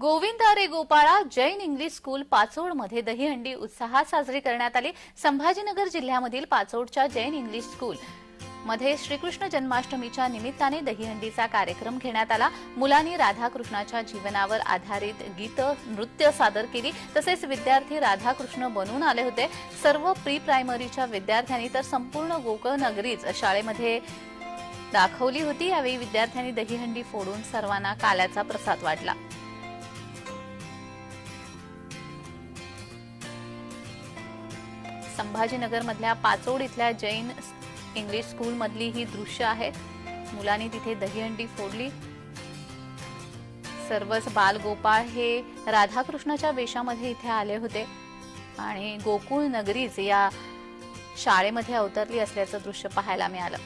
गोविंद अरे Gopala Jain English school पाचोडमध्ये दहीहंडी उत्साहात साजरी करण्यात आली. संभाजीनगर जिल्ह्यामधील पाचोडच्या जैन इंग्लिश स्कूल मध्ये श्रीकृष्ण जन्माष्टमीच्या निमित्ताने दहीहंडीचा कार्यक्रम घेण्यात आला. मुलांनी राधाकृष्णाच्या जीवनावर आधारित गीत नृत्य सादर केली. तसेच विद्यार्थी राधाकृष्ण बनून आले होते. सर्व प्री प्रायमरीच्या विद्यार्थ्यांनी तर संपूर्ण गोकळनगरीच शाळेमध्ये दाखवली होती. यावेळी विद्यार्थ्यांनी दहीहंडी फोडून सर्वांना काल्याचा प्रसाद वाटला. संभाजीनगरमधल्या पाचोड इथल्या जैन इंग्लिश स्कूल मधली ही दृश्य आहेत मुलांनी तिथे दहीहंडी फोडली. सर्वच बालगोपाळ हे राधाकृष्णाच्या वेशामध्ये इथे आले होते. आणि गोकुळ नगरीच या शाळेमध्ये अवतरली असल्याचं दृश्य पाहायला मिळालं.